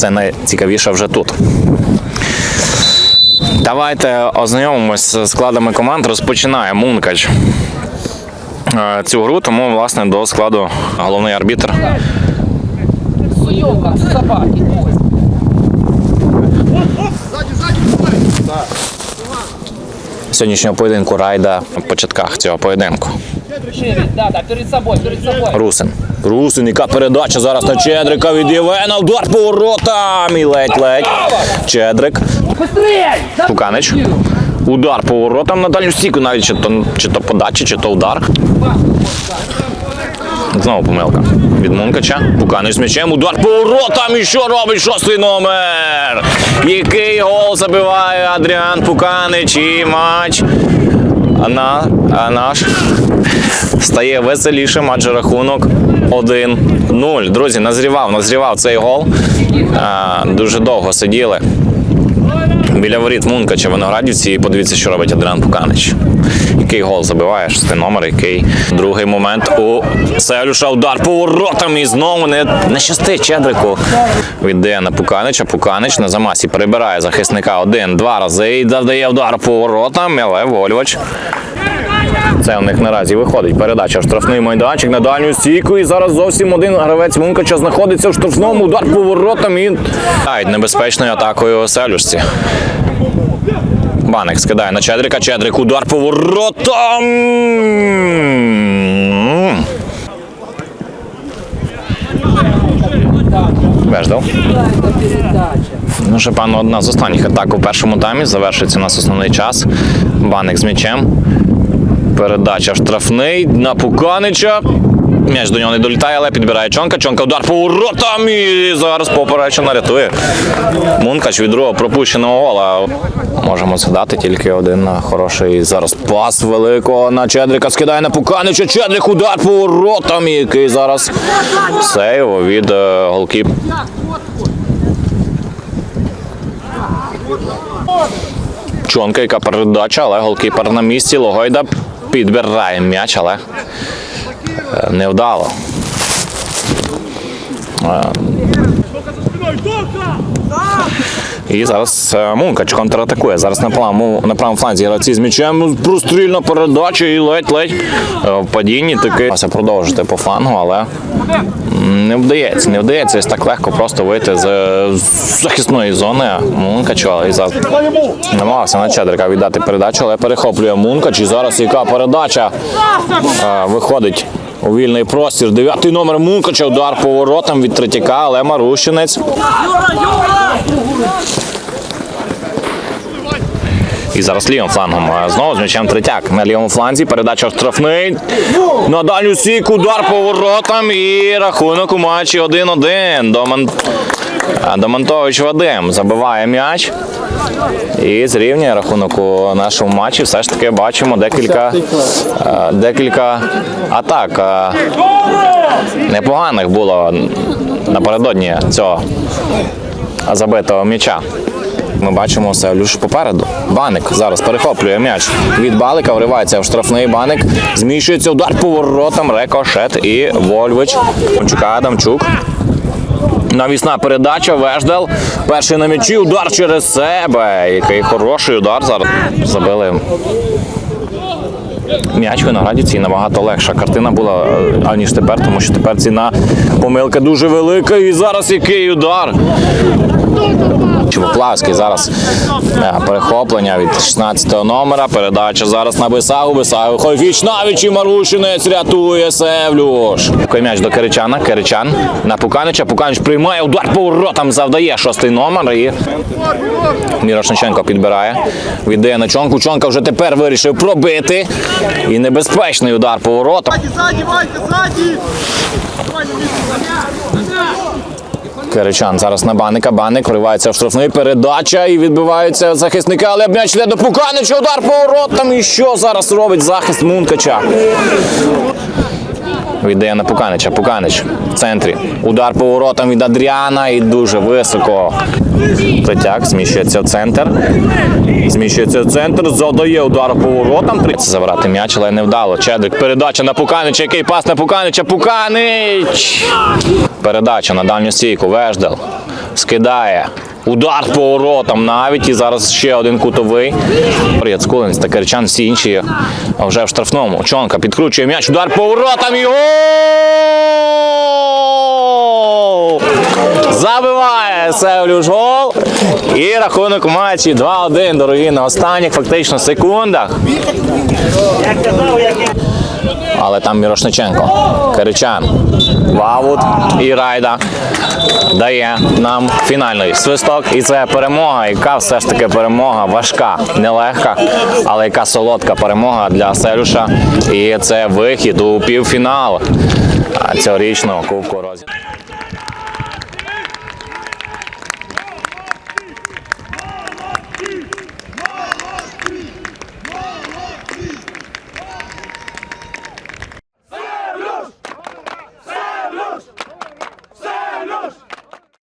це найцікавіше вже тут. Давайте ознайомимось з складами команд. Розпочинає Мункач е, цю гру, тому власне до складу головний арбітр. Как собаки. Сьогоднішнього поєдинку райда в початках цього поєдинку. Шире, да, да, перед собой, перед собой. Русин. Русин, яка передача зараз на Чедрика від Євена. Удар по воротам. І ледь-ледь. Чедрик. Быстрей! Удар по воротам на дальню стійку, навіть чи то, чи то подача, чи то удар. Знову помилка. Від Мункача. Пуканич з м'ячем. Удар по воротам. І що робить шостий номер? Який гол забиває Адріан Пуканич і матч. На, наш стає веселішим, адже рахунок 1-0. Друзі, назрівав, назрівав цей гол. Дуже довго сиділи біля воріт Мункача Виноградівці і подивіться, що робить Адріан Пуканич. Який гол забиває, шостий номер, який другий момент у Селюша удар по воротам і знову не, не щастить Чедрику. Віддає на Пуканича. Пуканич на замасі перебирає захисника один-два рази і завдає удар по воротам, але Вольвач. Це у них наразі виходить. Передача в штрафний майданчик на дальню стійку. І зараз зовсім один гравець Мункача знаходиться в штрафному удар по воротам і небезпечною атакою Селюшці. Баник скидає на Чедрика. Чедрик удар по воротам. Веждав. Ну, ще певно, одна з останніх атак у першому таймі. Завершується у нас основний час. Баник з м'ячем. Передача штрафний на Пуканича. М'яч до нього не долітає, але підбирає Чонка. Чонка удар по воротам і зараз поперечина рятує. Мункач від другого пропущеного гола. Можемо згадати тільки один хороший зараз пас великого на Чедрика. Скидає на Пуканича. Чедрик удар по воротам, який зараз сейв від е, голкіп. Чонка, яка передача, але голкіпер на місці. Логойда підбирає м'яч, але е, невдало. І зараз е, Мункач контратакує. Зараз на правому, на правому фланзі гравці з м'ячем. Прострільна передача і ледь-ледь е, в падінні таки. Продовжити по флангу, але не вдається. Не вдається ось так легко просто вийти з, з захисної зони Мункачу. І зараз намагався на Чедрика віддати передачу, але перехоплює Мункач. І зараз яка передача е, виходить. У вільний простір. Дев'ятий номер Мункача. Удар по воротам від Третяка, але Марущинець. І зараз лівим флангом. Знову з м'ячем третяк. На лівому фланзі передача штрафний. На дальню сік, удар по і рахунок у матчі 1-1. Доман... а, Домантович Вадим забиває м'яч. І зрівнює рахунок у нашому матчі. Все ж таки бачимо декілька, е, декілька атак. е, Непоганих було напередодні цього забитого м'яча. Ми бачимо Севлюш попереду. Баник зараз перехоплює м'яч від Балика, вривається в штрафний баник. Зміщується удар по воротам, рекошет і Вольвич. Адамчука Адамчук. Навісна передача, Веждел. Перший на м'ячі, удар через себе. Який хороший удар зараз. Забили м'яч винограді цій набагато легша картина була, е, аніж тепер, тому що тепер ціна помилка дуже велика. І зараз який удар. Чепоплавський зараз е, перехоплення від 16-го номера. Передача зараз на Бесагу. Бесагу Хойфіч навіч і Марушинець рятує Севлюш. Такий м'яч до Киричана. Киричан на Пуканича. Пуканич приймає удар по воротам, завдає шостий номер. І Мірошниченко підбирає. Віддає на Чонку. Чонка вже тепер вирішив пробити. І небезпечний удар по воротам. Киричан зараз на баника. Баник вривається в штрафний. Передача і відбиваються захисники, але м'яч йде до Пуканича. Удар по воротам. І що зараз робить захист Мункача? Віддає на Пуканича. Пуканич в центрі. Удар по воротам від Адріана і дуже високо. Третяк зміщується в центр. Зміщується в центр, задає удар по воротам. Це забрати м'яч, але не вдало. Чедрик, передача на Пуканича. Який пас на Пуканича? Пуканич! Передача на дальню стійку. Веждел. Скидає. Удар по воротам навіть. І зараз ще один кутовий. Яцкулин, Стакарчан, всі інші вже в штрафному. Чонка підкручує м'яч. Удар по воротам. І гол! Забиває Севлюш гол. І рахунок матчі 2-1, дорогі, на останніх фактично секундах. Але там Мірошниченко, Киричан, Вавут і Райда дає нам фінальний свисток. І це перемога, яка все ж таки перемога важка, нелегка, але яка солодка перемога для Селюша. І це вихід у півфінал цьогорічного Кубку Розі.